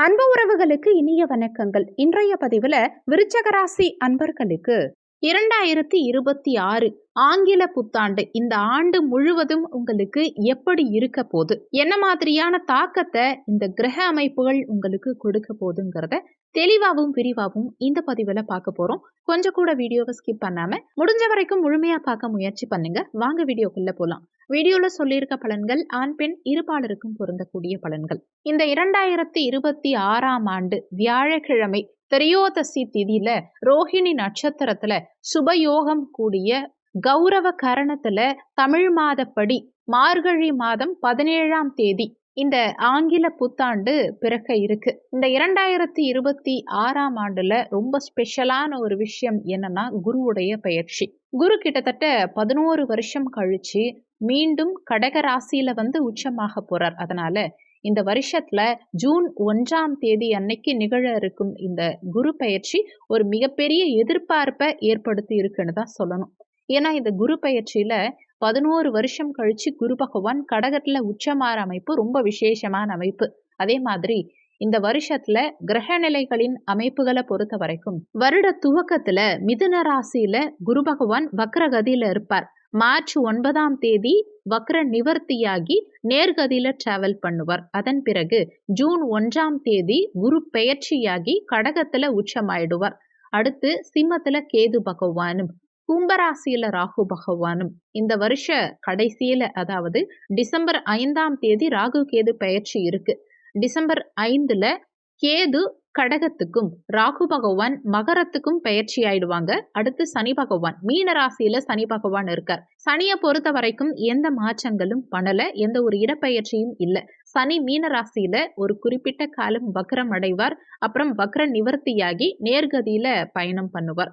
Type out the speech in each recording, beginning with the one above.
அன்பு உறவுகளுக்கு இனிய வணக்கங்கள். இன்றைய பதிவில் விருச்சகராசி அன்பர்களுக்கு இரண்டாயிரத்தி இருபத்தி ஆறு ஆங்கில புத்தாண்டு இந்த ஆண்டு முழுவதும் உங்களுக்கு எப்படி இருக்க போகுது? என்ன மாதிரியான தாக்கத்தை இந்த கிரக அமைப்புகள் உங்களுக்கு கொடுக்க போகுதுங்கிறத தெளிவாகவும் விரிவாகவும் இந்த பதிவில் பார்க்க போறோம். கொஞ்சம் கூட வீடியோவை ஸ்கிப் பண்ணாம முடிஞ்ச வரைக்கும் முழுமையா பார்க்க முயற்சி பண்ணுங்க. வாங்க வீடியோக்குள்ள போலாம். வீடியோல சொல்லியிருக்க பலன்கள் ஆண் பெண் இருபாலருக்கும் பொருந்தக்கூடிய பலன்கள். இந்த இரண்டாயிரத்தி இருபத்தி ஆறாம் ஆண்டு வியாழக்கிழமை திரையோதசி திதியில ரோஹிணி நட்சத்திரத்துல சுபயோகம் கூடிய கௌரவ கரணத்துல தமிழ் மாதப்படி மார்கழி மாதம் பதினேழாம் தேதி இந்த ஆங்கில புத்தாண்டு பிறக்க இருக்கு. இந்த இரண்டாயிரத்தி இருபத்தி ஆறாம் ஆண்டுல ரொம்ப ஸ்பெஷலான ஒரு விஷயம் என்னன்னா குருவுடைய பயிற்சி குரு கிட்டத்தட்ட பதினோரு வருஷம் கழிச்சு மீண்டும் கடக ராசியில வந்து உச்சமாக போறார். அதனால இந்த வருஷத்துல ஜூன் ஒன்றாம் தேதி அன்னைக்கு நிகழ இருக்கும் இந்த குரு பயிற்சி ஒரு மிகப்பெரிய எதிர்பார்ப்பை ஏற்படுத்தி இருக்குன்னு தான் சொல்லணும். ஏன்னா இந்த குரு பயிற்சியில பதினோரு வருஷம் கழிச்சு குரு பகவான் கடகத்துல உச்சமாற அமைப்பு ரொம்ப விசேஷமான அமைப்பு. அதே மாதிரி இந்த வருஷத்துல கிரக நிலைகளின் அமைப்புகளை பொறுத்த வரைக்கும் வருட துவக்கத்துல மிதுன ராசியில குரு பகவான் வக்ரகதியில இருப்பார். மார்ச் ஒன்பதாம் தேதி வக்ர நிவர்த்தியாகி நேர்கதியில டிராவல் பண்ணுவார். அதன் பிறகு ஜூன் ஒன்றாம் தேதி குரு பெயர்ச்சியாகி கடகத்துல உச்சமாயிடுவார். அடுத்து சிம்மத்துல கேது பகவானும் கும்பராசியில ராகு பகவானும். இந்த வருஷ கடைசியில அதாவது டிசம்பர் ஐந்தாம் தேதி ராகு கேது பெயர்ச்சி இருக்கு. டிசம்பர் ஐந்துல கேது கடகத்துக்கும் ராகு பகவான் மகரத்துக்கும் பயிற்சி ஆயிடுவாங்க அடுத்து சனி பகவான். மீன ராசியில சனி பகவான் இருக்கார். சனியை பொறுத்த வரைக்கும் எந்த மாற்றங்களும் பண்ணல எந்த ஒரு இடப்பெயர்ச்சியும் இல்லை. சனி மீன ராசியில ஒரு குறிப்பிட்ட காலம் வக்ரம் அடைவார். அப்புறம் வக்ர நிவர்த்தியாகி நேர்கதியில பயணம் பண்ணுவார்.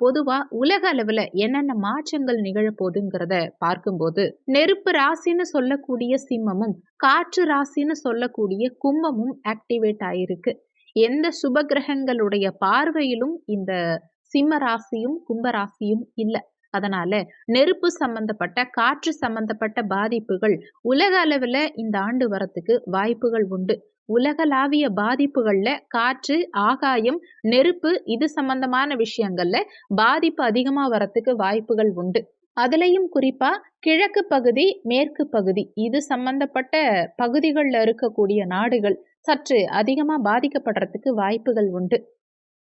பொதுவா உலக அளவுல என்னென்ன மாற்றங்கள் நிகழப்போகுதுங்கிறத பார்க்கும்போது நெருப்பு ராசின்னு சொல்லக்கூடிய சிம்மமும் காற்று ராசின்னு சொல்லக்கூடிய கும்பமும் ஆக்டிவேட் ஆயிருக்கு. எந்த சுப கிரகங்களுடைய பார்வையிலும் இந்த சிம்ம ராசியும் கும்பராசியும் இல்லை. அதனால நெருப்பு சம்பந்தப்பட்ட காற்று சம்பந்தப்பட்ட பாதிப்புகள் உலக அளவில் இந்த ஆண்டு வரத்துக்கு வாய்ப்புகள் உண்டு. உலகளாவிய பாதிப்புகள்ல காற்று ஆகாயம் நெருப்பு இது சம்பந்தமான விஷயங்கள்ல பாதிப்பு அதிகமா வரத்துக்கு வாய்ப்புகள் உண்டு. அதுலேயும் குறிப்பா கிழக்கு பகுதி மேற்கு பகுதி இது சம்பந்தப்பட்ட பகுதிகளில் இருக்கக்கூடிய நாடுகள் சற்று அதிகமாக பாதிக்கப்படுறதுக்கு வாய்ப்புகள் உண்டு.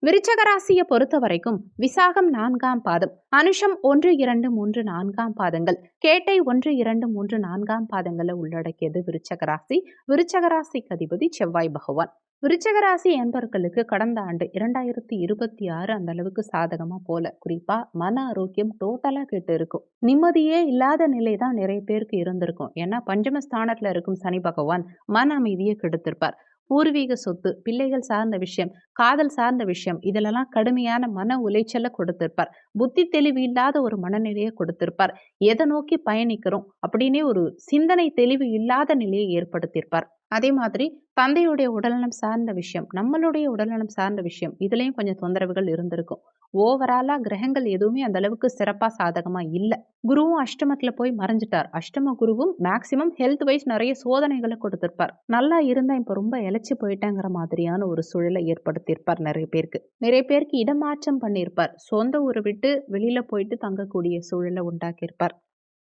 விருச்சகராசியை பொறுத்த வரைக்கும் விசாகம் நான்காம் பாதம் அனுஷம் ஒன்று இரண்டு மூன்று நான்காம் பாதங்கள் கேட்டை ஒன்று இரண்டு மூன்று நான்காம் பாதங்களை உள்ளடக்கியது விருச்சகராசி. விருச்சகராசி அதிபதி செவ்வாய் பகவான். விருச்சகராசி என்பவர்களுக்கு கடந்த ஆண்டு இரண்டாயிரத்தி இருபத்தி ஆறு அந்த அளவுக்கு சாதகமா போல. குறிப்பா மன ஆரோக்கியம் டோட்டலா கெட்டு இருக்கும். நிம்மதியே இல்லாத நிலை தான் நிறைய பேருக்கு இருந்திருக்கும். ஏன்னா பஞ்சமஸ்தானத்துல இருக்கும் சனி பகவான் மன அமைதியை கெடுத்திருப்பார். பூர்வீக சொத்து பிள்ளைகள் சார்ந்த விஷயம் காதல் சார்ந்த விஷயம் இதிலெல்லாம் கடுமையான மன உளைச்சலை கொடுத்திருப்பார். புத்தி தெளிவு இல்லாத ஒரு மனநிலையை கொடுத்திருப்பார். எதை நோக்கி பயணிக்கிறோம் அப்படின்னே ஒரு சிந்தனை தெளிவு இல்லாத நிலையை ஏற்படுத்தியிருப்பார். அதே மாதிரி தந்தையுடைய உடல்நலம் சார்ந்த விஷயம் நம்மளுடைய உடல்நலம் சார்ந்த விஷயம் இதுலேயும் கொஞ்சம் தொந்தரவுகள் இருந்திருக்கும். ஓவராலாக கிரகங்கள் எதுவுமே அந்த அளவுக்கு சிறப்பாக சாதகமாக இல்லை. குருவும் அஷ்டமத்தில் போய் மறைஞ்சிட்டார். அஷ்டம குருவும் மேக்சிமம் ஹெல்த் வைஸ் நிறைய சோதனைகளை கொடுத்திருப்பார். நல்லா இருந்தால் இப்போ ரொம்ப இழைச்சி போயிட்டாங்கிற மாதிரியான ஒரு சூழலை ஏற்படுத்தியிருப்பார் நிறைய பேருக்கு. நிறைய பேருக்கு இடமாற்றம் பண்ணியிருப்பார். சொந்த ஊரை விட்டு வெளியில் போயிட்டு தங்கக்கூடிய சூழலை உண்டாக்கியிருப்பார்.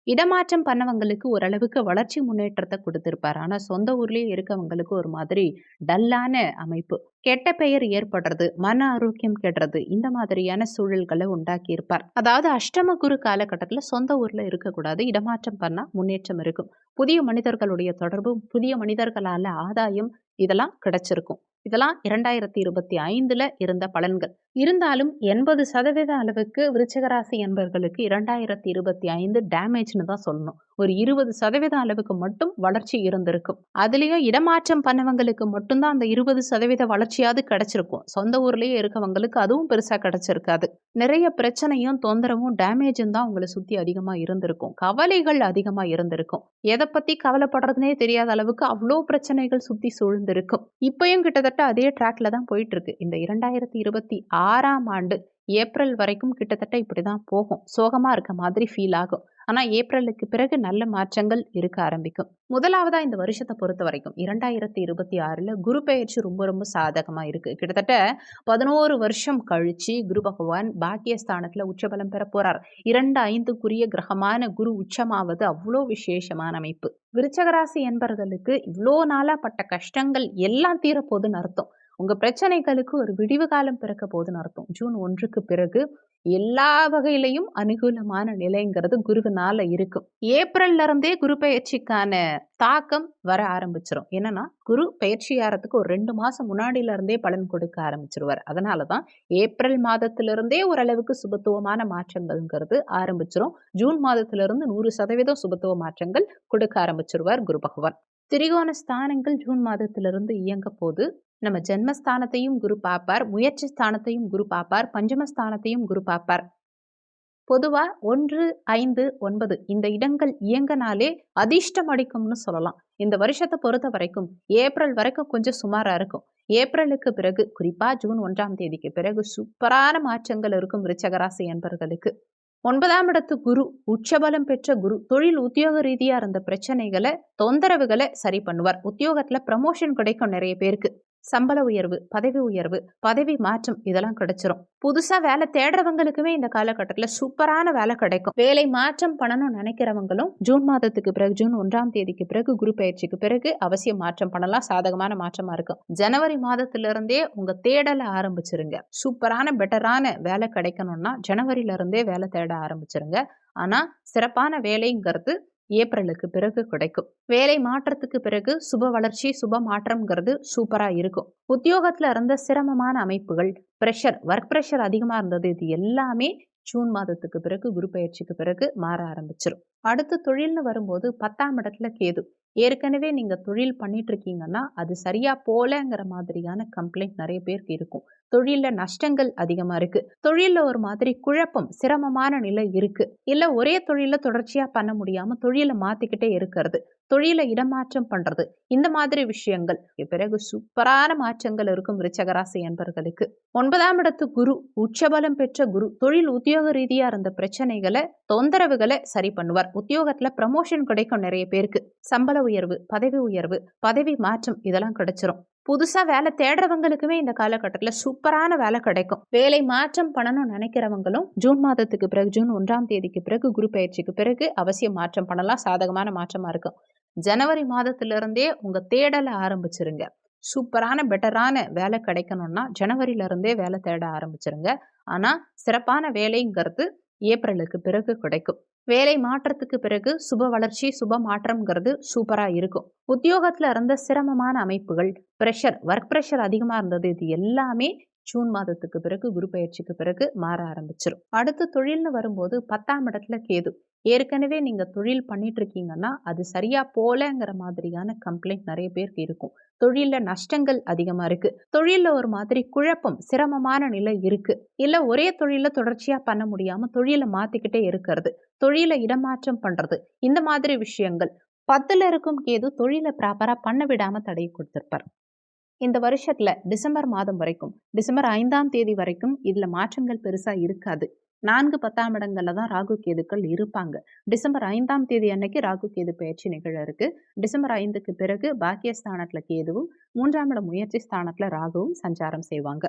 இடமாற்றம் பண்ணவங்களுக்கு ஓரளவுக்கு வளர்ச்சி முன்னேற்றத்தை கொடுத்துருப்பார். ஆனால் சொந்த ஊர்லேயே இருக்கவங்களுக்கு ஒரு மாதிரி டல்லான அமைப்பு. கெட்ட பெயர் ஏற்படுறது மன ஆரோக்கியம் கெடுறது இந்த மாதிரியான சூழல்களை உண்டாக்கி இருப்பார் அதாவது அஷ்டம குரு காலகட்டத்தில் சொந்த ஊரில் இருக்கக்கூடாது. இடமாற்றம் பண்ணால் முன்னேற்றம் இருக்கும். புதிய மனிதர்களுடைய தொடர்பும் புதிய மனிதர்களால் ஆதாயம் இதெல்லாம் கிடைச்சிருக்கும். இதெல்லாம் இரண்டாயிரத்தி இருபத்தி ஐந்துல இருந்த பலன்கள். இருந்தாலும் எண்பது சதவீத அளவுக்கு விருச்சகராசி என்பவர்களுக்கு இரண்டாயிரத்தி இருபத்தி ஐந்து டேமேஜ்னு தான் சொல்லணும். ஒரு இருபது சதவீத அளவுக்கு மட்டும் வளர்ச்சி இருந்திருக்கும். அதுலேயும் இடமாற்றம் பண்ணவங்களுக்கு மட்டும்தான் அந்த இருபது சதவீத வளர்ச்சியாவது கிடைச்சிருக்கும். சொந்த ஊர்லேயே இருக்கவங்களுக்கு அதுவும் பெருசாக கிடைச்சிருக்காது. நிறைய பிரச்சனையும் தொந்தரவும் டேமேஜும் தான் உங்களை சுற்றி அதிகமாக இருந்திருக்கும். கவலைகள் அதிகமாக இருந்திருக்கும். எதை பற்றி கவலைப்படுறதுனே தெரியாத அளவுக்கு அவ்வளோ பிரச்சனைகள் சுற்றி சூழ்ந்திருக்கும். இப்பயும் கிட்டத்தட்ட அதே ட்ராக்ல தான் போயிட்டு இருக்கு இந்த இரண்டாயிரத்தி இருபத்தி ஆறாம் ஆண்டு ஏப்ரல் வரைக்கும் கிட்டத்தட்ட இப்படி தான் போகும். சோகமாக இருக்க மாதிரி ஃபீல் ஆகும். ஆனால் ஏப்ரலுக்கு பிறகு நல்ல மாற்றங்கள் இருக்க ஆரம்பிக்கும். முதலாவதாக இந்த வருஷத்தை பொறுத்த வரைக்கும் இரண்டாயிரத்தி இருபத்தி ஆறில் குரு பெயர்ச்சி ரொம்ப ரொம்ப சாதகமாக இருக்குது கிட்டத்தட்ட பதினோரு வருஷம் கழித்து குரு பகவான் பாக்கியஸ்தானத்தில் உச்சபலம் பெற போகிறார் இரண்டு ஐந்துக்குரிய கிரகமான குரு உச்சமாவது அவ்வளோ விசேஷமான அமைப்பு. விருச்சகராசி என்பவர்களுக்கு இவ்வளோ நாளாக பட்ட கஷ்டங்கள் எல்லாம் தீரப்போகுதுன்னு அர்த்தம். உங்கள் பிரச்சனைகளுக்கு ஒரு விடிவு காலம் பிறக்க போதுன்னு அர்த்தம். ஜூன் ஒன்றுக்கு பிறகு எல்லா வகையிலையும் அனுகூலமான நிலைங்கிறது குருவினால இருக்கும் ஏப்ரல்ல இருந்தே குரு பயிற்சிக்கான தாக்கம் வர ஆரம்பிச்சிடும் என்னன்னா குரு பயிற்சி ஆறதுக்கு ஒரு ரெண்டு மாசம் முன்னாடியில இருந்தே பலன் கொடுக்க ஆரம்பிச்சிருவார். அதனாலதான் ஏப்ரல் மாதத்திலிருந்தே ஓரளவுக்கு சுபத்துவமான மாற்றங்கள்ங்கிறது ஆரம்பிச்சிரும். ஜூன் மாதத்திலிருந்து நூறு சதவீதம் சுபத்துவ மாற்றங்கள் கொடுக்க ஆரம்பிச்சிருவார் குரு பகவான். திரிகோண ஸ்தானங்கள் ஜூன் மாதத்திலிருந்து இயங்க போது நம்ம ஜென்மஸ்தானத்தையும் குரு பார்ப்பார் முயற்சி ஸ்தானத்தையும் குரு பார்ப்பார் பஞ்சமஸ்தானத்தையும் குரு பார்ப்பார். பொதுவாக ஒன்று ஐந்து ஒன்பது இந்த இடங்கள் இயங்கினாலே அதிர்ஷ்டம் அடிக்கும்னு சொல்லலாம். இந்த வருஷத்தை பொறுத்த வரைக்கும் ஏப்ரல் வரைக்கும் கொஞ்சம் சுமாரா இருக்கும். ஏப்ரலுக்கு பிறகு குறிப்பா ஜூன் ஒன்றாம் தேதிக்கு பிறகு சூப்பரான மாற்றங்கள் இருக்கும் ரிச்சகராசி என்பர்களுக்கு ஒன்பதாம் இடத்து குரு உச்சபலம் பெற்ற குரு தொழில் உத்தியோக ரீதியாக இருந்த பிரச்சனைகளை தொந்தரவுகளை சரி பண்ணுவார். உத்தியோகத்துல ப்ரமோஷன் கிடைக்கும் நிறைய பேருக்கு. சம்பள உயர்வு பதவி உயர்வு பதவி மாற்றம் இதெல்லாம் கிடைச்சிரும். புதுசா வேலை தேடுறவங்களுக்குமே இந்த காலகட்டத்தில் சூப்பரான வேலை கிடைக்கும். வேலை மாற்றம் பண்ணணும்னு நினைக்கிறவங்களும் ஜூன் மாதத்துக்கு பிறகு ஜூன் ஒன்றாம் தேதிக்கு பிறகு குரு பயிற்சிக்கு பிறகு அவசியம் மாற்றம் பண்ணலாம். சாதகமான மாற்றமா இருக்கும். ஜனவரி மாதத்துல இருந்தே உங்க தேடலை ஆரம்பிச்சிருங்க. சூப்பரான பெட்டரான வேலை கிடைக்கணும்னா ஜனவரியில இருந்தே வேலை தேட ஆரம்பிச்சிருங்க. ஆனா சிறப்பான வேலைங்கிறது ஏப்ரலுக்கு பிறகு கிடைக்கும். வேலை மாற்றத்துக்கு பிறகு சுப வளர்ச்சி சுப மாற்றம்ங்கிறது சூப்பரா இருக்கும். உத்தியோகத்துல இருந்த சிரமமான அமைப்புகள் ப்ரெஷர் ஒர்க் ப்ரெஷர் அதிகமா இருந்தது இது எல்லாமே ஜூன் மாதத்துக்கு பிறகு குரு பயிற்சிக்கு பிறகு மாற ஆரம்பிச்சிடும் அடுத்து தொழில்னு வரும்போது பத்தாம் இடத்துல கேது. ஏற்கனவே நீங்க தொழில் பண்ணிட்டு இருக்கீங்கன்னா அது சரியா போலங்கிற மாதிரியான கம்ப்ளைண்ட் நிறைய பேருக்கு இருக்கும். தொழிலில் நஷ்டங்கள் அதிகமா இருக்கு. தொழில ஒரு மாதிரி குழப்பம் சிரமமான நிலை இருக்கு. இல்லை ஒரே தொழில தொடர்ச்சியா பண்ண முடியாம தொழிலை மாத்திக்கிட்டே இருக்கிறது. தொழில இடமாற்றம் பண்றது. இந்த மாதிரி விஷயங்கள். பிறகு சூப்பரான மாற்றங்கள் இருக்கும் விருச்சகராசி என்பர்களுக்கு ஒன்பதாம் இடத்து குரு உச்சபலம் பெற்ற குரு தொழில் உத்தியோக ரீதியா இருந்த பிரச்சனைகளை தொந்தரவுகளை சரி பண்ணுவார். உத்தியோகத்துல ப்ரமோஷன் கிடைக்கும் நிறைய பேருக்கு. சம்பள உயர்வு பதவி உயர்வு பதவி மாற்றம் இதெல்லாம் கிடைச்சிரும். புதுசா வேலை தேடுறவங்களுக்குமே இந்த காலகட்டத்தில் சூப்பரான வேலை கிடைக்கும். வேலை மாற்றம் பண்ணணும்னு நினைக்கிறவங்களும் ஜூன் மாதத்துக்கு பிறகு ஜூன் ஒன்றாம் தேதிக்கு பிறகு குரு பயிற்சிக்கு பிறகு அவசியம் மாற்றம் பண்ணலாம். சாதகமான மாற்றமா இருக்கும். ஜனவரி மாதத்திலிருந்தே உங்க தேடலை ஆரம்பிச்சிருங்க. சூப்பரான பெட்டரான வேலை கிடைக்கணும்னா ஜனவரியில இருந்தே வேலை தேட ஆரம்பிச்சிருங்க. ஆனா சிறப்பான வேலைங்கிறது ஏப்ரலுக்கு பிறகு கிடைக்கும். வேலை மாற்றத்துக்கு பிறகு சுப வளர்ச்சி சுப மாற்றம்ங்கிறது சூப்பரா இருக்கும். உத்தியோகத்துல இருந்த சிரமமான அமைப்புகள் ப்ரெஷர் ஒர்க் ப்ரெஷர் அதிகமா இருந்தது இது எல்லாமே ஜூன் மாதத்துக்கு பிறகு குரு பயிற்சிக்கு பிறகு மாற ஆரம்பிச்சிடும் அடுத்து தொழில்னு வரும்போது பத்தாம் இடத்துல கேது. ஏற்கனவே நீங்க தொழில் பண்ணிட்டு இருக்கீங்கன்னா அது சரியா போலங்கிற மாதிரியான கம்ப்ளைண்ட் நிறைய பேருக்கு இருக்கும். தொழில நஷ்டங்கள் அதிகமா இருக்கு. தொழிலில் ஒரு மாதிரி குழப்பம் சிரமமான நிலை இருக்கு. இல்லை ஒரே தொழில தொடர்ச்சியா பண்ண முடியாம தொழிலை மாத்திக்கிட்டே இருக்கிறது. தொழில இடமாற்றம் பண்றது. இந்த மாதிரி விஷயங்கள். பத்துல இருக்கும் கேது தொழிலை ப்ராப்பரா பண்ண விடாம தடை கொடுத்துருப்பார். இந்த வருஷத்துல டிசம்பர் மாதம் வரைக்கும் டிசம்பர் ஐந்தாம் தேதி வரைக்கும் இதுல மாற்றங்கள் பெருசா இருக்காது. நான்கு பத்தாம் இடங்கள்ல தான் ராகு கேதுக்கள் இருப்பாங்க. டிசம்பர் ஐந்தாம் தேதி அன்னைக்கு ராகு கேது பயிற்சி நிகழ இருக்கு. டிசம்பர் ஐந்துக்கு பிறகு பாக்கியஸ்தானத்துல கேதுவும் மூன்றாம் இட முயற்சி ஸ்தானத்துல ராகுவும் சஞ்சாரம் செய்வாங்க.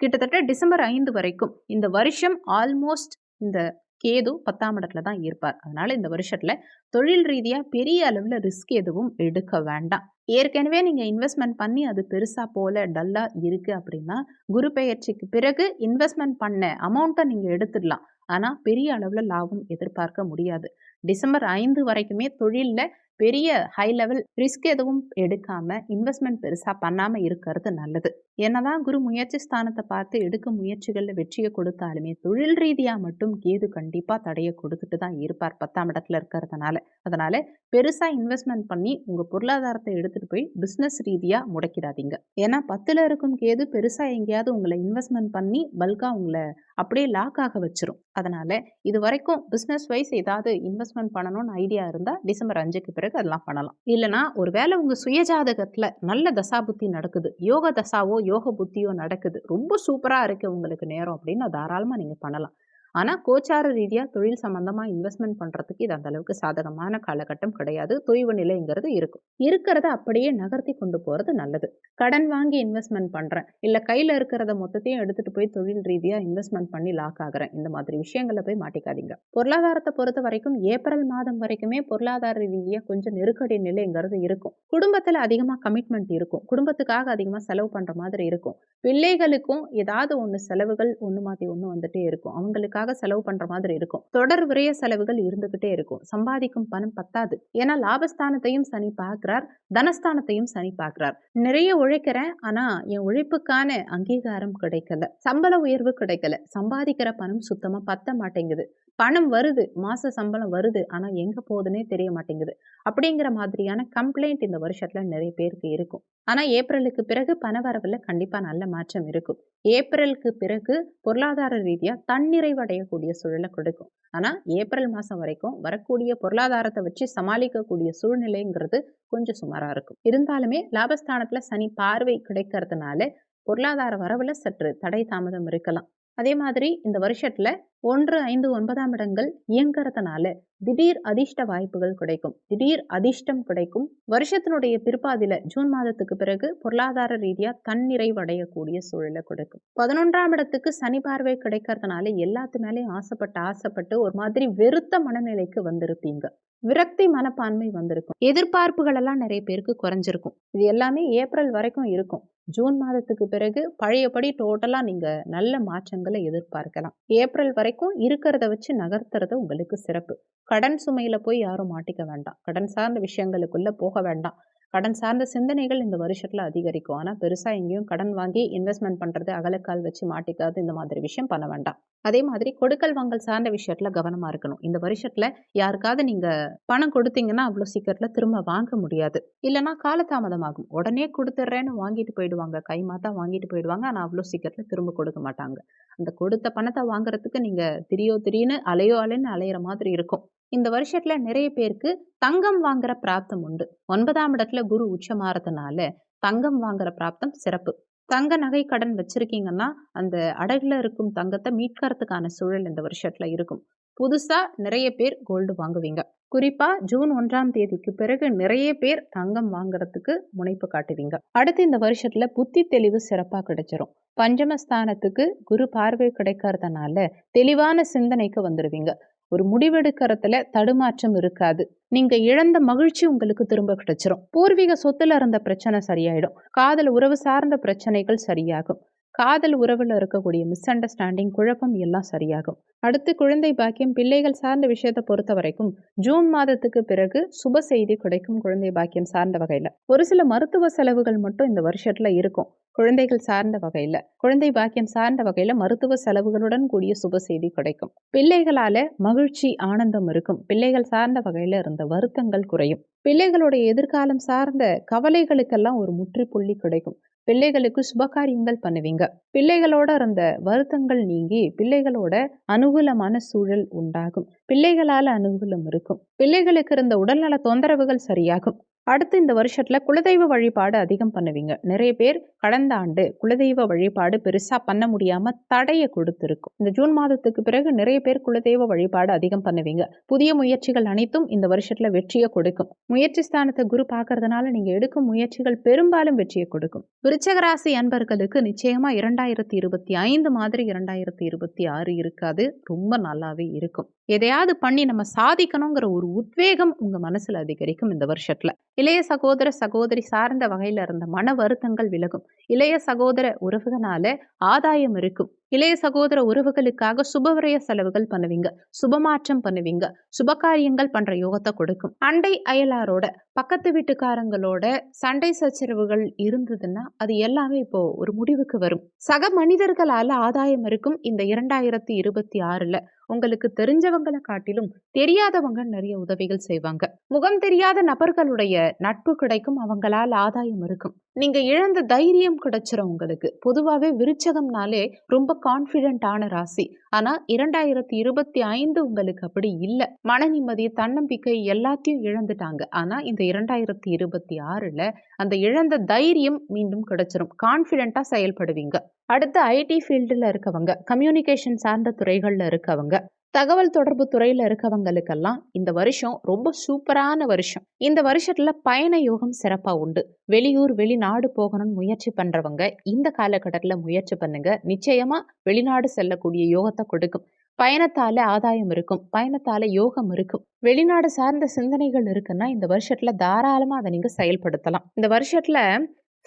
கிட்டத்தட்ட டிசம்பர் ஐந்து வரைக்கும் இந்த வருஷம் ஆல்மோஸ்ட் இந்த கேது பத்தாம் இடத்துல தான் இருப்பார். அதனால இந்த வருஷத்துல தொழில் ரீதியா பெரிய அளவுல ரிஸ்க் எதுவும் எடுக்க வேண்டாம். ஏற்கனவே நீங்க இன்வெஸ்ட்மெண்ட் பண்ணி அது பெருசா போல டல்லா இருக்கு அப்படின்னா குரு பெயர்ச்சிக்கு பிறகு இன்வெஸ்ட்மெண்ட் பண்ண அமௌண்ட்டை நீங்க எடுத்துடலாம். ஆனா பெரிய அளவுல லாபம் எதிர்பார்க்க முடியாது. டிசம்பர் ஐந்து வரைக்குமே தொழிலில் பெரிய ஹை லெவல் ரிஸ்க் எதுவும் எடுக்காமல் இன்வெஸ்ட்மெண்ட் பெருசாக பண்ணாமல் இருக்கிறது நல்லது. என்னதான் குரு முயற்சி ஸ்தானத்தை பார்த்து எடுக்கும் முயற்சிகளில் வெற்றியை கொடுத்தாலுமே தொழில் ரீதியாக மட்டும் கேது கண்டிப்பாக தடையை கொடுத்துட்டு தான் இருப்பார் பத்தாம் இடத்துல இருக்கிறதுனால. அதனால பெருசாக இன்வெஸ்ட்மெண்ட் பண்ணி உங்கள் பொருளாதாரத்தை எடுத்துகிட்டு போய் பிஸ்னஸ் ரீதியாக முடக்கிடாதீங்க. ஏன்னா பத்தில் இருக்கும் கேது பெருசாக எங்கேயாவது உங்களை இன்வெஸ்ட்மெண்ட் பண்ணி பல்காக உங்களை அப்படியே லாக் ஆக வச்சிரும். அதனால இது வரைக்கும் பிஸ்னஸ் வைஸ் ஏதாவது இன்வெஸ்ட்மெண்ட் பண்ணணும்னு ஐடியா இருந்தால் டிசம்பர் அஞ்சுக்கு பிறகு அதெல்லாம் பண்ணலாம். இல்லைனா ஒரு வேளை உங்கள் சுயஜாதகத்தில் நல்ல தசாபுத்தி நடக்குது. யோக தசாவோ யோக புத்தியோ நடக்குது. ரொம்ப சூப்பராக இருக்குது உங்களுக்கு நேரம் அப்படின்னு தாராளமாக நீங்கள் பண்ணலாம். ஆனால் கோச்சார ரீதியாக தொழில் சம்மந்தமாக இன்வெஸ்ட்மெண்ட் பண்ணுறதுக்கு இது அந்த அளவுக்கு சாதகமான காலகட்டம் கிடையாது. தொய்வு நிலைங்கிறது இருக்கும். இருக்கிறத அப்படியே நகர்த்தி கொண்டு போகிறது நல்லது. கடன் வாங்கி இன்வெஸ்ட்மெண்ட் பண்ணுறேன் இல்லை கையில் இருக்கிறத மொத்தத்தையும் எடுத்துகிட்டு போய் தொழில் ரீதியாக இன்வெஸ்ட்மெண்ட் பண்ணி லாக் ஆகிறேன். இந்த மாதிரி விஷயங்களில் போய் மாட்டிக்காதீங்க. பொருளாதாரத்தை பொறுத்த வரைக்கும் ஏப்ரல் மாதம் வரைக்குமே பொருளாதார ரீதியாக கொஞ்சம் நெருக்கடி நிலைங்கிறது இருக்கும். குடும்பத்தில் அதிகமாக கமிட்மெண்ட் இருக்கும். குடும்பத்துக்காக அதிகமாக செலவு பண்ணுற மாதிரி இருக்கும். பிள்ளைகளுக்கும் ஏதாவது ஒன்று செலவுகள் ஒன்று மாற்றி ஒன்று வந்துட்டே இருக்கும். அவங்களுக்கு அதுக்காக செலவு பண்ற மாதிரி இருக்கும். தொடர் விரைய செலவுகள் இருந்துகிட்டே இருக்கும். சம்பாதிக்கும் பணம் பத்தாது. ஏன்னா லாபஸ்தானத்தையும் சனி பார்க்கிறார். தனஸ்தானத்தையும் சனி பார்க்கிறார். நிறைய உழைக்கிறேன் ஆனா என் உழைப்புக்கான அங்கீகாரம் கிடைக்கல. சம்பள உயர்வு கிடைக்கல. சம்பாதிக்கிற பணம் சுத்தமா பத்த மாட்டேங்குது. பணம் வருது மாச சம்பளம் வருது ஆனால் எங்கே போகுதுன்னே தெரிய மாட்டேங்குது. அப்படிங்கிற மாதிரியான கம்ப்ளைண்ட் இந்த வருஷத்தில் நிறைய பேருக்கு இருக்கும். ஆனால் ஏப்ரலுக்கு பிறகு பணவரவில் கண்டிப்பாக நல்ல மாற்றம் இருக்கும். ஏப்ரலுக்கு பிறகு பொருளாதார ரீதியாக தன்னிறைவடையக்கூடிய சூழலை கொடுக்கும். ஆனால் ஏப்ரல் மாதம் வரைக்கும் வரக்கூடிய பொருளாதாரத்தை வச்சு சமாளிக்கக்கூடிய சூழ்நிலைங்கிறது கொஞ்சம் சுமாராக இருக்கும். இருந்தாலுமே லாபஸ்தானத்தில் சனி பார்வை கிடைக்கிறதுனால பொருளாதார வரவில் சற்று தடை தாமதம் இருக்கலாம். அதே மாதிரி இந்த வருஷத்தில் ஒன்று ஐந்து ஒன்பதாம் இடங்கள் இயங்குறதுனால திடீர் அதிர்ஷ்ட வாய்ப்புகள் கிடைக்கும். திடீர் அதிர்ஷ்டம் கிடைக்கும். வருஷத்தினுடைய பிற்பாதில ஜூன் மாதத்துக்கு பிறகு பொருளாதார ரீதியா தன்னிறைவடையக்கூடிய சூழலை கொடுக்கும். பதினொன்றாம் இடத்துக்கு சனி பார்வை கிடைக்கிறதுனால எல்லாத்து மேலேயும் ஆசைப்பட்டு ஆசைப்பட்டு ஒரு மாதிரி வெறுத்த மனநிலைக்கு வந்திருப்பீங்க. விரக்தி மனப்பான்மை வந்திருக்கும். எதிர்பார்ப்புகள் எல்லாம் நிறைய பேருக்கு குறைஞ்சிருக்கும். இது எல்லாமே ஏப்ரல் வரைக்கும் இருக்கும். ஜூன் மாதத்துக்கு பிறகு பழையபடி டோட்டலாக நீங்கள் நல்ல மாற்றங்களை எதிர்பார்க்கலாம். ஏப்ரல் வரைக்கும் இருக்கிறத வச்சு நகர்த்துறது உங்களுக்கு சிறப்பு. கடன் சுமையில் போய் யாரும் மாட்டிக்க வேண்டாம். கடன் சார்ந்த விஷயங்களுக்குள்ளே போக வேண்டாம். கடன் சார்ந்த சிந்தனைகள் இந்த வருஷத்தில் அதிகரிக்கும். ஆனால் பெருசாக எங்கேயும் கடன் வாங்கி இன்வெஸ்ட்மெண்ட் பண்ணுறது அகலக்கால் வச்சு மாட்டிக்காது இந்த மாதிரி விஷயம் பண்ண வேண்டாம். அதே மாதிரி கொடுக்கல் வாங்கல் சார்ந்த விஷயத்தில் கவனமாக இருக்கணும். இந்த வருஷத்தில் யாருக்காவது நீங்கள் பணம் கொடுத்தீங்கன்னா அவ்வளோ சீக்கிரத்தில் திரும்ப வாங்க முடியாது. இல்லைனா காலதாமதமாகும். உடனே கொடுத்துட்றேன்னு வாங்கிட்டு போயிடுவாங்க. கை மாத்தா வாங்கிட்டு போயிடுவாங்க. ஆனால் அவ்வளோ சீக்கிரத்தில் திரும்ப கொடுக்க மாட்டாங்க. அந்த கொடுத்த பணத்தை வாங்குறதுக்கு நீங்கள் திரியோ திடீர்னு அலையோ அலைன்னு அலையிற மாதிரி இருக்கும். இந்த வருஷத்துல நிறைய பேருக்கு தங்கம் வாங்குற பிராப்தம் உண்டு. ஒன்பதாம் இடத்துல குரு உச்சமாறதுனால தங்கம் வாங்குற பிராப்தம் சிறப்பு. தங்க நகை கடன் வச்சிருக்கீங்கன்னா அந்த அடகுல இருக்கும் தங்கத்தை மீட்கறதுக்கான சூழல் இந்த வருஷத்துல இருக்கும். புதுசா நிறைய பேர் கோல்டு வாங்குவீங்க. குறிப்பா ஜூன் ஒன்றாம் தேதிக்கு பிறகு நிறைய பேர் தங்கம் வாங்குறதுக்கு முனைப்பு காட்டுவீங்க. அடுத்து இந்த வருஷத்துல புத்தி தெளிவு சிறப்பா கிடைச்சிரும். பஞ்சமஸ்தானத்துக்கு குரு பார்வை கிடைக்கிறதுனால தெளிவான சிந்தனைக்கு வந்துடுவீங்க ஒரு முடிவெடுக்கிறதுல தடுமாற்றம் இருக்காது. நீங்க இழந்த மகிழ்ச்சி உங்களுக்கு திரும்ப கிடைச்சிரும். பூர்வீக சொத்துல இருந்த பிரச்சனை சரியாயிடும். காதல் உறவு சார்ந்த பிரச்சனைகள் சரியாகும். காதல் உறவில் இருக்கக்கூடிய மிஸ் அண்டர்ஸ்டாண்டிங் குழப்பம் எல்லாம் சரியாகும். அடுத்து குழந்தை பாக்கியம் பிள்ளைகள் சார்ந்த விஷயத்தை பொறுத்த வரைக்கும் ஜூன் மாதத்துக்கு பிறகு சுப செய்தி கிடைக்கும் குழந்தை பாக்கியம் சார்ந்த வகையில். ஒரு சில மருத்துவ செலவுகள் மட்டும் இந்த வருஷத்துல இருக்கும். குழந்தைகள் சார்ந்த வகையில் குழந்தை பாக்கியம் சார்ந்த வகையில் மருத்துவ செலவுகளுடன் கூடிய சுப செய்தி கிடைக்கும். பிள்ளைகளால மகிழ்ச்சி ஆனந்தம் இருக்கும். பிள்ளைகள் சார்ந்த வகையில் இருந்த வருத்தங்கள் குறையும். பிள்ளைகளுடைய எதிர்காலம் சார்ந்த கவலைகளுக்கெல்லாம் ஒரு முற்றுப்புள்ளி கிடைக்கும். பிள்ளைகளுக்கு சுபகாரியங்கள் பண்ணுவீங்க. பிள்ளைகளோட இருந்த வருத்தங்கள் நீங்கி பிள்ளைகளோட அனுகூலமான சூழல் உண்டாகும். பிள்ளைகளால அனுகூலம் இருக்கும். பிள்ளைகளுக்கு இருந்த உடல்நல தொந்தரவுகள் சரியாகும். அடுத்து இந்த வருஷத்தில் குலதெய்வ வழிபாடு அதிகம் பண்ணுவீங்க. நிறைய பேர் கடந்த ஆண்டு குலதெய்வ வழிபாடு பெருசாக பண்ண முடியாமல் தடையை கொடுத்துருக்கும். இந்த ஜூன் மாதத்துக்கு பிறகு நிறைய பேர் குலதெய்வ வழிபாடு அதிகம் பண்ணுவீங்க. புதிய முயற்சிகள் அனைத்தும் இந்த வருஷத்தில் வெற்றியை கொடுக்கும். முயற்சி ஸ்தானத்தை குரு பார்க்கறதுனால நீங்கள் எடுக்கும் முயற்சிகள் பெரும்பாலும் வெற்றியை கொடுக்கும். விருச்சகராசி அன்பர்களுக்கு நிச்சயமாக இரண்டாயிரத்தி இருபத்தி ஐந்து மாதிரி இரண்டாயிரத்தி இருபத்தி ஆறு இருக்காது. ரொம்ப நல்லாவே இருக்கும். எதையாவது பண்ணி நம்ம சாதிக்கணுங்கிற ஒரு உத்வேகம் உங்கள் மனசில் அதிகரிக்கும் இந்த வருஷத்தில். இளைய சகோதர சகோதரி சார்ந்த வகையில இருந்த மன வருத்தங்கள் விலகும். இளைய சகோதர உறவுகளால ஆதாயம் இருக்கும். இளைய சகோதர உறவுகளுக்காக சுபவிரய செலவுகள் பண்ணுவீங்க. சுபமாற்றம் பண்ணுவீங்க. சுபகாரியங்கள் பண்ற யோகத்தை கொடுக்கும். அண்டை அயலாரோட பக்கத்து வீட்டுக்காரங்களோட சண்டை சச்சரவுகள் இருந்ததுன்னா அது எல்லாமே இப்போ ஒரு முடிவுக்கு வரும். சக மனிதர்களால ஆதாயம் இருக்கும் இந்த இரண்டாயிரத்தி இருபத்தி ஆறுல உங்களுக்கு தெரிஞ்சவங்களை காட்டிலும் தெரியாதவங்க நிறைய உதவிகள் செய்வாங்க. முகம் தெரியாத நபர்களுடைய நட்பு கிடைக்கும். அவங்களால ஆதாயம் இருக்கும். நீங்க இழந்த தைரியம் கிடைச்சிரும் உங்களுக்கு. பொதுவாகவே விருச்சகம்னாலே ரொம்ப கான்ஃபிடென்ட்டான ராசி. ஆனா இரண்டாயிரத்தி இருபத்தி ஐந்து உங்களுக்கு அப்படி இல்லை. மன நிம்மதி தன்னம்பிக்கை எல்லாத்தையும் இழந்துட்டாங்க. ஆனா இந்த இரண்டாயிரத்தி இருபத்தி ஆறுல அந்த இழந்த தைரியம் மீண்டும் கிடைச்சிரும். கான்ஃபிடென்ட்டாக செயல்படுவீங்க. அடுத்து ஐடி ஃபீல்டில் இருக்கவங்க கம்யூனிகேஷன் சார்ந்த துறைகளில் இருக்கவங்க தகவல் தொடர்பு துறையில் இருக்கவங்களுக்கெல்லாம் இந்த வருஷம் ரொம்ப சூப்பரான வருஷம். இந்த வருஷத்துல பயண யோகம் சிறப்பாக உண்டு. வெளியூர் வெளிநாடு போகணும்னு முயற்சி பண்றவங்க இந்த காலகட்டத்தில் முயற்சி பண்ணுங்க. நிச்சயமா வெளிநாடு செல்லக்கூடிய யோகத்தை கொடுக்கும். பயணத்தால ஆதாயம் இருக்கும். பயணத்தால யோகம் இருக்கும். வெளிநாடு சார்ந்த சிந்தனைகள் இருக்குன்னா இந்த வருஷத்துல தாராளமா அதை நீங்க செயல்படுத்தலாம். இந்த வருஷத்துல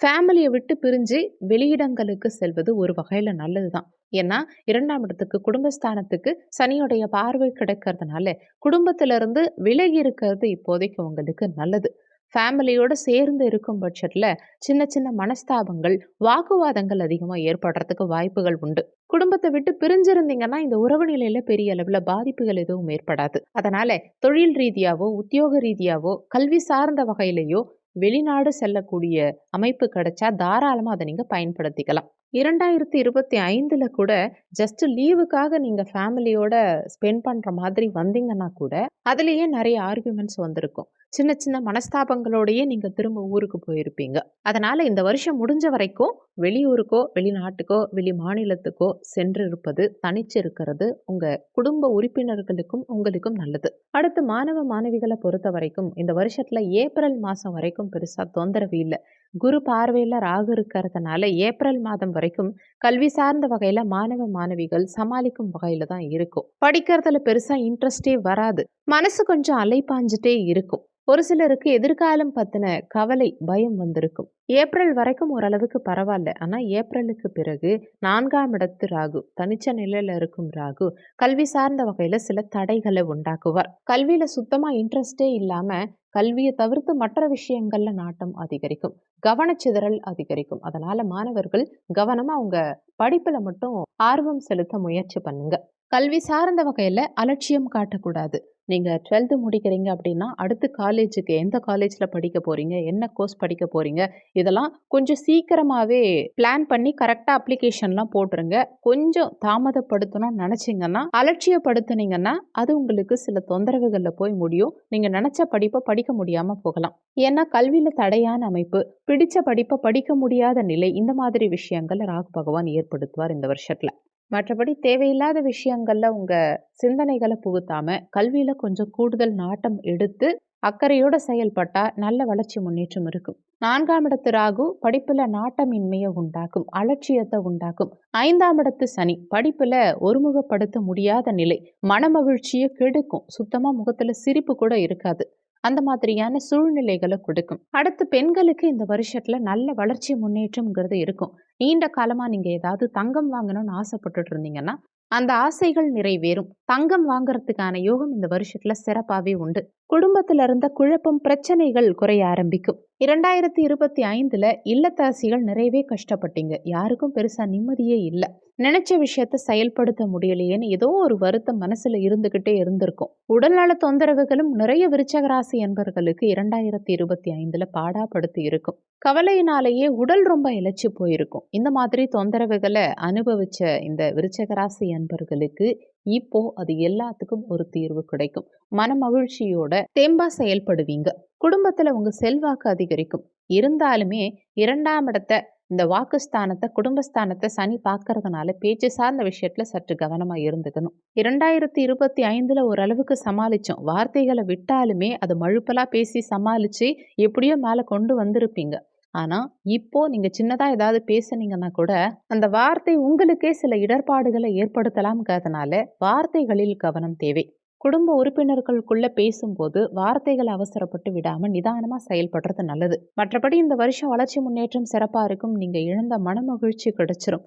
ஃபேமிலியை விட்டு பிரிஞ்சு வெளியிடங்களுக்கு செல்வது ஒரு வகையில் நல்லது தான் ஏன்னா இரண்டாம் இடத்துக்கு குடும்பஸ்தானத்துக்கு சனியுடைய பார்வை கிடைக்கிறதுனால குடும்பத்திலிருந்து விலகி இருக்கிறது இப்போதைக்கு உங்களுக்கு நல்லது. ஃபேமிலியோடு சேர்ந்து இருக்கும் பட்சத்தில் சின்ன சின்ன மனஸ்தாபங்கள் வாக்குவாதங்கள் அதிகமாக ஏற்படுறதுக்கு வாய்ப்புகள் உண்டு. குடும்பத்தை விட்டு பிரிஞ்சிருந்தீங்கன்னா இந்த உறவு நிலையில பெரிய அளவில் பாதிப்புகள் எதுவும் ஏற்படாது. அதனால தொழில் ரீதியாவோ உத்தியோக ரீதியாவோ கல்வி சார்ந்த வகையிலேயோ வெளிநாடு செல்லக்கூடிய அமைப்பு கிடைச்சா தாராளமாக அதை நீங்கள் பயன்படுத்திக்கலாம். இரண்டாயிரத்தி இருபத்தி ஐந்தில் கூட ஜஸ்ட் லீவுக்காக நீங்கள் ஃபேமிலியோட ஸ்பெண்ட் பண்ணுற மாதிரி வந்தீங்கன்னா கூட அதுலேயே நிறைய ஆர்குமெண்ட்ஸ் வந்திருக்கும். சின்ன சின்ன மனஸ்தாபங்களோடையே நீங்கள் திரும்ப ஊருக்கு போயிருப்பீங்க. அதனால் இந்த வருஷம் முடிஞ்ச வரைக்கும் வெளியூருக்கோ வெளிநாட்டுக்கோ வெளி மாநிலத்துக்கோ சென்று இருப்பது தனிச்சு இருக்கிறது உங்கள் குடும்ப உறுப்பினர்களுக்கும் உங்களுக்கும் நல்லது. அடுத்து மாணவ மாணவிகளை பொறுத்த வரைக்கும் இந்த வருஷத்தில் ஏப்ரல் மாதம் வரைக்கும் பெருசாக தொந்தரவு இல்லை. குரு பார்வையில் ராகு இருக்கிறதுனால ஏப்ரல் மாதம் வரைக்கும் கல்வி சார்ந்த வகையில் மாணவ மாணவிகள் சமாளிக்கும் வகையில் தான் இருக்கும். படிக்கிறதுல பெருசாக இன்ட்ரெஸ்டே வராது. மனசு கொஞ்சம் அலைப்பாஞ்சிட்டே இருக்கும். ஒரு சிலருக்கு எதிர்காலம் பற்றின கவலை பயம் வந்திருக்கும். ஏப்ரல் வரைக்கும் ஓரளவுக்கு பரவாயில்ல. ஆனால் ஏப்ரலுக்கு பிறகு நான்காம் இடத்து ராகு தனிச்ச நிலையில் இருக்கும் ராகு கல்வி சார்ந்த வகையில் சில தடைகளை உண்டாக்குவார். கல்வியில் சுத்தமாக இன்ட்ரெஸ்டே இல்லாமல் கல்வியை தவிர்த்து மற்ற விஷயங்கள்ல நாட்டம் அதிகரிக்கும். கவனச்சிதறல் அதிகரிக்கும். அதனால மாணவர்கள் கவனமா அவங்க படிப்புல மட்டும் ஆர்வம் செலுத்த முயற்சி பண்ணுங்க. கல்வி சார்ந்த வகையில் அலட்சியம் காட்டக்கூடாது. நீங்கள் டுவெல்த்து முடிக்கிறீங்க அப்படின்னா அடுத்து காலேஜுக்கு எந்த காலேஜில் படிக்க போகிறீங்க என்ன கோர்ஸ் படிக்க போகிறீங்க இதெல்லாம் கொஞ்சம் சீக்கிரமாகவே பிளான் பண்ணி கரெக்டாக அப்ளிகேஷன்லாம் போட்டுருங்க. கொஞ்சம் தாமதப்படுத்தணும்னு நினச்சிங்கன்னா அலட்சியப்படுத்துனீங்கன்னா அது உங்களுக்கு சில தொந்தரவுகளில் போய் முடியும். நீங்கள் நினச்ச படிப்பை படிக்க முடியாமல் போகலாம். ஏன்னா கல்வியில் தடையான அமைப்பு பிடித்த படிப்பை படிக்க முடியாத நிலை இந்த மாதிரி விஷயங்கள் ராகு பகவான் ஏற்படுத்துவார் இந்த வருஷத்தில். மற்றபடி தேவையில்லாத விஷயங்கள்ல உங்க சிந்தனைகளை புகுத்தாம கல்வியில கொஞ்சம் கூடுதல் நாட்டம் எடுத்து அக்கறையோட செயல்பட்டா நல்ல வளர்ச்சி முன்னேற்றம் இருக்கும். நான்காம் இடத்து ராகு படிப்புல நாட்டமின்மையை உண்டாக்கும் அலட்சியத்தை உண்டாக்கும். ஐந்தாம் இடத்து சனி படிப்புல ஒருமுகப்படுத்த முடியாத நிலை மனமகிழ்ச்சியை கெடுக்கும். சுத்தமா முகத்துல சிரிப்பு கூட இருக்காது. அந்த மாதிரியான சூழ்நிலைகளை கொடுக்கும். அடுத்து பெண்களுக்கு இந்த வருஷத்துல நல்ல வளர்ச்சி முன்னேற்றம்ங்கிறது இருக்கும். நீண்ட காலமா நீங்க ஏதாவது தங்கம் வாங்கணும்னு ஆசைப்பட்டுட்டு இருந்தீங்கன்னா அந்த ஆசைகள் நிறைவேறும். தங்கம் வாங்குறதுக்கான யோகம் இந்த வருஷத்துல சிறப்பாவே உண்டு. குடும்பத்துல இருந்த குழப்பம் பிரச்சனைகள் குறைய ஆரம்பிக்கும். இரண்டாயிரத்தி இருபத்தி ஐந்துல இல்லத்தரசிகள் நிறையவே கஷ்டப்பட்டீங்க. யாருக்கும் பெருசா நிம்மதியே இல்லை. நினைச்ச விஷயத்த செயல்படுத்த முடியலையேன்னு ஏதோ ஒரு வருத்தம் மனசுல இருந்துகிட்டே இருந்திருக்கும். உடல்நல தொந்தரவுகளும் நிறைய விருச்சகராசி என்பவர்களுக்கு இரண்டாயிரத்தி இருபத்தி ஐந்துல பாடாப்படுத்தி இருக்கும். கவலையினாலேயே உடல் ரொம்ப இழைச்சி போயிருக்கும். இந்த மாதிரி தொந்தரவுகளை அனுபவிச்ச இந்த விருச்சகராசி என்பர்களுக்கு இப்போ அது எல்லாத்துக்கும் ஒரு தீர்வு கிடைக்கும். மன மகிழ்ச்சியோட தெம்பா செயல்படுவீங்க. குடும்பத்துல உங்க செல்வாக்கு அதிகரிக்கும். இருந்தாலுமே இரண்டாம் இடத்த இந்த வாக்குஸ்தானத்தை குடும்பஸ்தானத்தை சனி பார்க்கறதுனால பேச்சு சார்ந்த விஷயத்துல சற்று கவனமா இருந்துக்கணும். இரண்டாயிரத்தி இருபத்தி ஐந்துல ஓரளவுக்கு சமாளிச்சோம். வார்த்தைகளை விட்டாலுமே அது மழுப்பலா பேசி சமாளிச்சு எப்படியோ மேல கொண்டு வந்திருப்பீங்க. ஆனால் இப்போ நீங்கள் சின்னதாக ஏதாவது பேசுனீங்கன்னா கூட அந்த வார்த்தை உங்களுக்கே சில இடர்பாடுகளை ஏற்படுத்தலாம்ங்கிறதுனால வார்த்தைகளில் கவனம் தேவை. குடும்ப உறுப்பினர்களுக்குள்ள பேசும்போது வார்த்தைகள் அவசரப்பட்டு விடாம நிதானமா செயல்படுறது நல்லது. மற்றபடி இந்த வருஷம் வளர்ச்சி முன்னேற்றம் சிறப்பா இருக்கும். நீங்க இழந்த மனமகிழ்ச்சி கிடைச்சிரும்.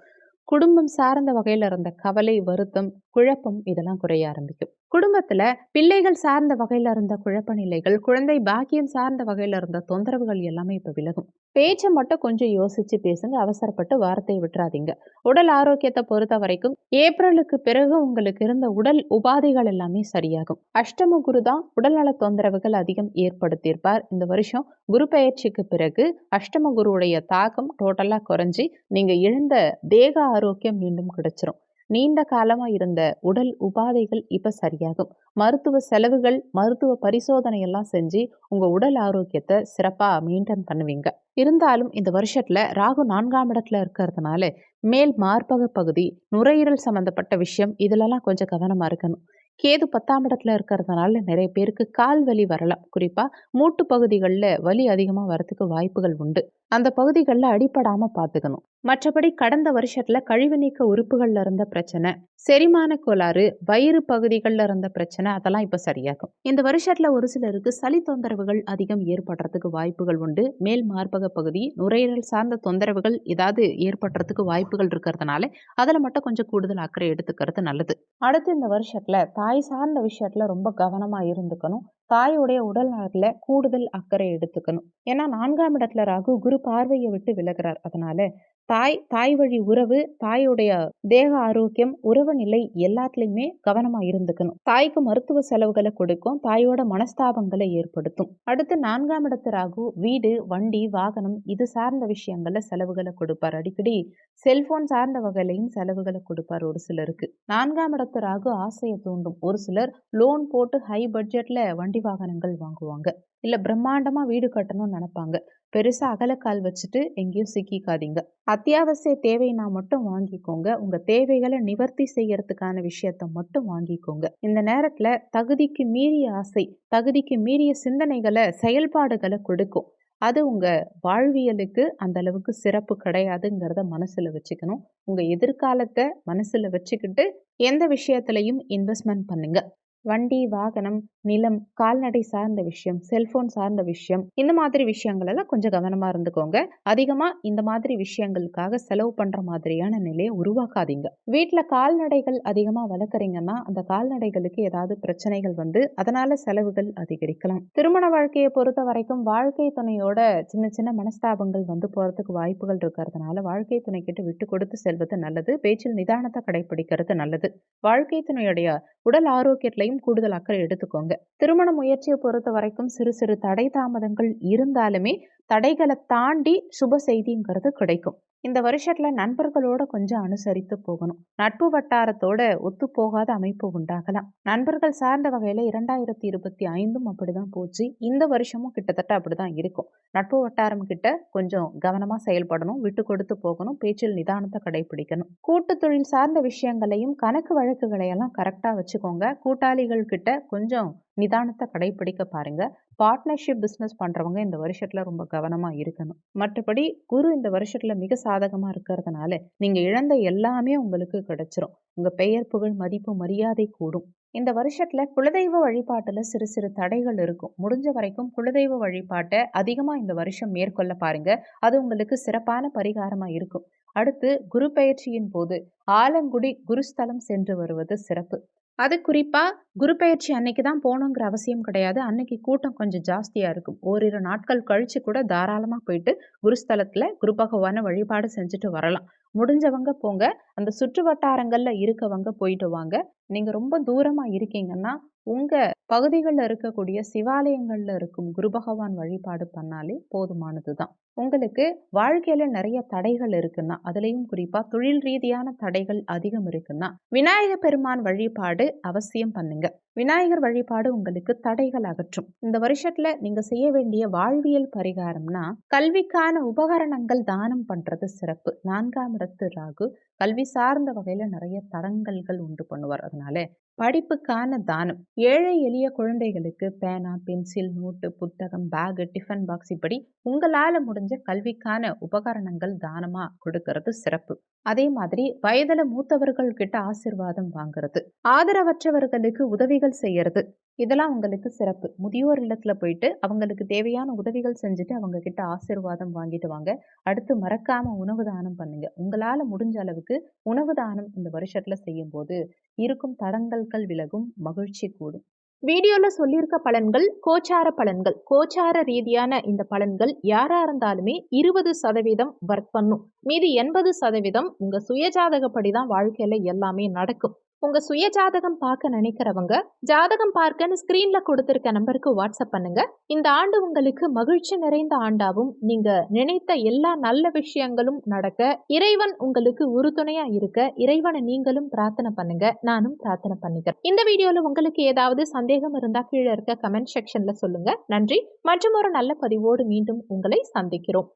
குடும்பம் சார்ந்த வகையில் இருந்த கவலை வருத்தம் குழப்பம் இதெல்லாம் குறைய ஆரம்பிக்கும். குடும்பத்துல பிள்ளைகள் சார்ந்த வகையில இருந்த குழப்ப நிலைகள் குழந்தை பாக்கியம் சார்ந்த வகையில இருந்த தொந்தரவுகள் எல்லாமே இப்ப விலகும். பேச்சை மட்டும் கொஞ்சம் யோசிச்சு பேசுங்க அவசரப்பட்டு வார்த்தையை விட்டுறாதீங்க. உடல் ஆரோக்கியத்தை பொறுத்த வரைக்கும் ஏப்ரலுக்கு பிறகு உங்களுக்கு இருந்த உடல் உபாதைகள் எல்லாமே சரியாகும். அஷ்டம குரு தான் உடல்நல தொந்தரவுகள் அதிகம் ஏற்படுத்தியிருப்பார். இந்த வருஷம் குரு பயிற்சிக்கு பிறகு அஷ்டம குருவுடைய தாக்கம் டோட்டலா குறைஞ்சி நீங்க இழந்த தேக ஆரோக்கியம் மீண்டும் கிடைச்சிரும். நீண்ட காலமா இருந்த உடல் உபாதைகள் இப்ப சரியாகும். மருத்துவ செலவுகள் மருத்துவ பரிசோதனை எல்லாம் செஞ்சு உங்க உடல் ஆரோக்கியத்தை சிறப்பா மெயின்டைன் பண்ணுவீங்க. இருந்தாலும் இந்த வருஷத்துல ராகு நான்காம் இடத்துல இருக்கிறதுனால மேல் மார்பக பகுதி நுரையீரல் சம்பந்தப்பட்ட விஷயம் இதுலலாம் கொஞ்சம் கவனமா இருக்கணும். கேது பத்தாம் இடத்துல இருக்கிறதுனால நிறைய பேருக்கு கால் வலி வரலாம். குறிப்பா மூட்டு பகுதிகளில் வலி அதிகமாக வரத்துக்கு வாய்ப்புகள் உண்டு. அந்த பகுதிகளில் அடிப்படாமல் பார்த்துக்கணும். மற்றபடி கடந்த வருஷத்துல கழிவு நீக்க உறுப்புகள்ல இருந்த பிரச்சனை செரிமான கோளாறு வயிறு பகுதிகளில் இருந்த பிரச்சனை அதெல்லாம் இப்போ சரியாகும். இந்த வருஷத்துல ஒரு சிலருக்கு சளி தொந்தரவுகள் அதிகம் ஏற்படுறதுக்கு வாய்ப்புகள் உண்டு. மேல் மார்பக பகுதி நுரையீரல் சார்ந்த தொந்தரவுகள் ஏதாவது ஏற்படுறதுக்கு வாய்ப்புகள் இருக்கிறதுனால அதில் மட்டும் கொஞ்சம் கூடுதல் அக்கறை எடுத்துக்கிறது நல்லது. அடுத்து இந்த வருஷத்துல தாய் சார்ந்த விஷயத்துல ரொம்ப கவனமா இருந்துக்கணும். தாயுடைய உடல் நலத்துல கூடுதல் அக்கறை எடுத்துக்கணும். ஏன்னா நான்காம் இடத்துல ராகு குரு பார்வையை விட்டு விலகிறார். அதனால தாய் தாய் வழி உறவு தாயுடைய தேக ஆரோக்கியம் உறவு நிலை எல்லாத்துலேயுமே கவனமா இருந்துக்கணும். தாய்க்கு மருத்துவ செலவுகளை கொடுக்கும் தாயோட மனஸ்தாபங்களை ஏற்படுத்தும். அடுத்து நான்காம் இடத்து ராகு வீடு வண்டி வாகனம் இது சார்ந்த விஷயங்கள்ல செலவுகளை கொடுப்பார். அடிக்கடி செல்போன் சார்ந்த வகையிலையும் செலவுகளை கொடுப்பார் ஒரு சிலருக்கு. நான்காம் இடத்து ராகு ஆசையை தூண்டும். ஒரு சிலர் லோன் போட்டு ஹை பட்ஜெட்ல வண்டி வாகனங்கள் வாங்குவாங்க. இல்லை பிரம்மாண்டமாக வீடு கட்டணும்னு நினப்பாங்க. பெருசாக அகலக்கால் வச்சுட்டு எங்கேயும் சிக்கிக்காதீங்க. அத்தியாவசிய தேவைனா மட்டும் வாங்கிக்கோங்க. உங்க தேவைகளை நிவர்த்தி செய்யறதுக்கான விஷயத்த மட்டும் வாங்கிக்கோங்க. இந்த நேரத்துல தகுதிக்கு மீறிய ஆசை தகுதிக்கு மீறிய சிந்தனைகளை செயல்பாடுகளை கொடுக்கும். அது உங்க வாழ்வியலுக்கு அந்த அளவுக்கு சிறப்பு கிடையாதுங்கிறத மனசுல வச்சுக்கணும். உங்க எதிர்காலத்தை மனசுல வச்சுக்கிட்டு எந்த விஷயத்திலையும் இன்வெஸ்ட்மெண்ட் பண்ணுங்க. வண்டி வாகனம் நிலம் கால்நடை சார்ந்த விஷயம் செல்போன் சார்ந்த விஷயம் இந்த மாதிரி விஷயங்கள் எல்லாம் கொஞ்சம் கவனமா இருந்துக்கோங்க. அதிகமா இந்த மாதிரி விஷயங்களுக்காக செலவு பண்ற மாதிரியான நிலையை உருவாக்காதீங்க. வீட்டுல கால்நடைகள் அதிகமா வளர்க்குறீங்கன்னா அந்த கால்நடைகளுக்கு ஏதாவது பிரச்சனைகள் வந்து அதனால செலவுகள் அதிகரிக்கலாம். திருமண வாழ்க்கையை பொறுத்த வரைக்கும் வாழ்க்கை துணையோட சின்ன சின்ன மனஸ்தாபங்கள் வந்து போறதுக்கு வாய்ப்புகள் இருக்கிறதுனால வாழ்க்கை துணை கிட்ட விட்டு கொடுத்து செல்வது நல்லது. பேச்சில் நிதானத்தை கடைபிடிக்கிறது நல்லது. வாழ்க்கை துணையுடைய உடல் ஆரோக்கியத்திலையும் கூடுதல் அக்கறை எடுத்துக்கோங்க. திருமண முயற்சியை பொறுத்த வரைக்கும் சிறு சிறு தடை தாமதங்கள் இருந்தாலுமே தடைகளை தாண்டி சுப செய்திங்கிறது கிடைக்கும். இந்த வருஷத்துல நண்பர்களோட கொஞ்சம் அனுசரித்து போகணும். நட்பு வட்டாரத்தோட ஒத்து போகாத அமைப்பு உண்டாகலாம். நண்பர்கள் சார்ந்த வகையில இரண்டாயிரத்தி இருபத்தி ஐந்தும் அப்படிதான் போச்சு. இந்த வருஷமும் கிட்டத்தட்ட அப்படிதான் இருக்கும். நட்பு வட்டாரம் கிட்ட கொஞ்சம் கவனமா செயல்படணும் விட்டு கொடுத்து போகணும் பேச்சில் நிதானத்தை கடைபிடிக்கணும் கூட்டு தொழில் சார்ந்த விஷயங்களையும் கணக்கு வழக்குகளையெல்லாம் கரெக்டா வச்சுக்கோங்க. கூட்டாளிகள் கிட்ட கொஞ்சம் நிதானத்தை கடைபிடிக்க பாருங்க. பார்ட்னர்ஷிப் பிஸ்னஸ் பண்ணுறவங்க இந்த வருஷத்தில் ரொம்ப கவனமாக இருக்கணும். மற்றபடி குரு இந்த வருஷத்தில் மிக சாதகமாக இருக்கிறதுனால நீங்கள் இழந்த எல்லாமே உங்களுக்கு கிடைச்சிரும். உங்கள் பெயர் புகழ் மதிப்பு மரியாதை கூடும். இந்த வருஷத்துல குலதெய்வ வழிபாட்டில் சிறு சிறு தடைகள் இருக்கும். முடிஞ்ச வரைக்கும் குலதெய்வ வழிபாட்டை அதிகமாக இந்த வருஷம் மேற்கொள்ள பாருங்க. அது உங்களுக்கு சிறப்பான பரிகாரமாக இருக்கும். அடுத்து குரு பயிற்சியின் போது ஆலங்குடி குருஸ்தலம் சென்று வருவது சிறப்பு. அது குறிப்பாக குரு பயிற்சி அன்னைக்கு தான் போகணுங்கிற அவசியம் கிடையாது. அன்னைக்கு கூட்டம் கொஞ்சம் ஜாஸ்தியாக இருக்கும். ஓரிரு நாட்கள் கழித்து கூட தாராளமாக போயிட்டு குருஸ்தலத்தில் குரு பகவான வழிபாடு செஞ்சுட்டு வரலாம். முடிஞ்சவங்க போங்க. அந்த சுற்று வட்டாரங்களில் இருக்கவங்க போயிட்டு வாங்க. நீங்கள் ரொம்ப தூரமாக இருக்கீங்கன்னா உங்கள் பகுதிகளில் இருக்கக்கூடிய சிவாலயங்களில் இருக்கும் குரு பகவான் வழிபாடு பண்ணாலே போதுமானது தான் உங்களுக்கு வாழ்க்கையில் நிறைய தடைகள் இருக்குன்னா அதுலேயும் குறிப்பாக தொழில் ரீதியான தடைகள் அதிகம் இருக்குன்னா விநாயகர் பெருமான் வழிபாடு அவசியம் பண்ணுங்க. விநாயகர் வழிபாடு உங்களுக்கு தடைகள் அகற்றும். இந்த வருஷத்துல நீங்க செய்ய வேண்டிய வாழ்வியல் பரிகாரம்னா கல்விக்கான உபகரணங்கள் தானம் பண்றது சிறப்பு. நான்காம் இடத்து ராகு கல்வி சார்ந்த வகையில நிறைய தடங்கல்கள் உண்டு பண்ணுவார். அதனால படிப்புக்கான தானம். ஏழை எளிய குழந்தைகளுக்கு பேனா பென்சில் நோட்டு புத்தகம் பேகு டிஃபன் பாக்ஸ் இப்படி உங்களால் முடிஞ்ச கல்விக்கான உபகரணங்கள் தானமாக கொடுக்கறது சிறப்பு. அதே மாதிரி வயதில் மூத்தவர்கள் கிட்ட ஆசிர்வாதம் வாங்குறது ஆதரவற்றவர்களுக்கு உதவிகள் செய்யறது இதெல்லாம் உங்களுக்கு சிறப்பு. முதியோர் இல்லத்தில் போயிட்டு அவங்களுக்கு தேவையான உதவிகள் செஞ்சுட்டு அவங்க கிட்ட ஆசீர்வாதம் வாங்கிட்டு வாங்க. அடுத்து மறக்காம உணவு தானம் பண்ணுங்க. உங்களால முடிஞ்ச அளவுக்கு உணவு தானம் இந்த வருஷத்துல செய்யும் போது இருக்கும் தடங்கல்கள் விலகும் மகிழ்ச்சி கூடும். வீடியோல சொல்லியிருக்க பலன்கள் கோச்சார பலன்கள். கோச்சார ரீதியான இந்த பலன்கள் யாரா இருந்தாலுமே இருபது சதவீதம் ஒர்க் பண்ணும். மீதி எண்பது சதவீதம் உங்க சுயஜாதகப்படி தான் வாழ்க்கையில எல்லாமே நடக்கும். உங்க சுய ஜாதகம் பார்க்க நினைக்கிறவங்க ஜாதகம் பார்க்கன்னு ஸ்கிரீன்ல கொடுத்திருக்க நம்பருக்கு வாட்ஸ்அப் பண்ணுங்க. இந்த ஆண்டு உங்களுக்கு மகிழ்ச்சி நிறைந்த ஆண்டாவும் நீங்க நினைத்த எல்லா நல்ல விஷயங்களும் நடக்க இறைவன் உங்களுக்கு உறுதுணையா இருக்க இறைவனை நீங்களும் பிரார்த்தனை பண்ணுங்க. நானும் பிரார்த்தனை பண்ணிக்கிறேன். இந்த வீடியோல உங்களுக்கு ஏதாவது சந்தேகம் இருந்தா கீழே இருக்க கமெண்ட் செக்ஷன்ல சொல்லுங்க. நன்றி. மற்றும் ஒரு நல்ல பதிவோடு மீண்டும் உங்களை சந்திக்கிறோம்.